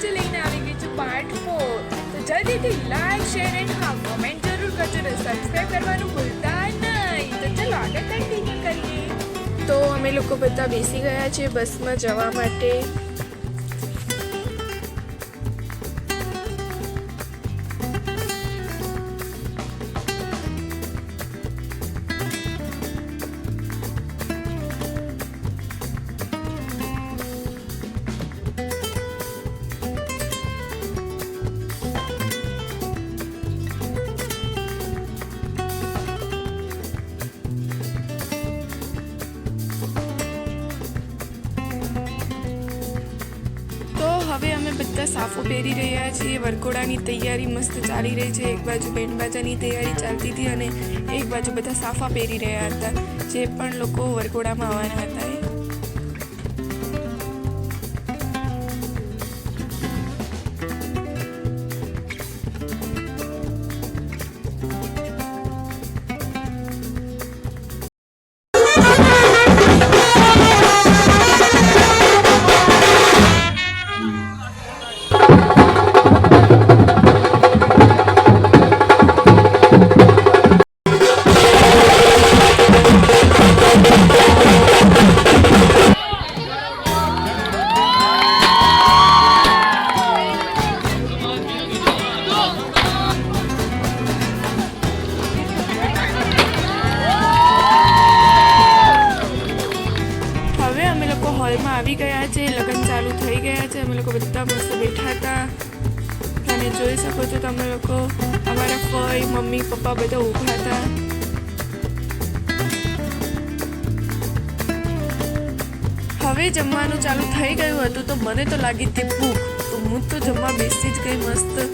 આજે લઈને આવી ગઈ છું પાર્ટ ફોર તો જલ્દીથી લાઈક શેર એન્ડ હા કોમેન્ટ જરૂર કરજો અને સબસ્ક્રાઈબ કરવાનું ભૂલતા નહીં. તો ચલો આગળ કન્ટિન્યુ કરીએ. તો અમે લોકો બધા બેસી ગયા છે બસમાં જવા માટે. બધા સાફો પહેરી રહ્યા છીએ. વરઘોડાની તૈયારી મસ્ત ચાલી રહી છે. એક બાજુ બેન્ડ બાજાની તૈયારી ચાલતી હતી અને એક બાજુ બધા સાફા પહેરી રહ્યા હતા. જે પણ લોકો વરઘોડામાં આવવાના હતા લોકો બધા મસ્ત બેઠા હતા. અને જોઈ શકો છો તમે લોકો, અમારા ફઈ, મમ્મી, પપ્પા બધા ઊભા હતા. હવે જમવાનું ચાલુ થઈ ગયું હતું, તો મને તો લાગી હતી ભૂખ તો હું તો જમવા બેસી જ ગઈ મસ્ત.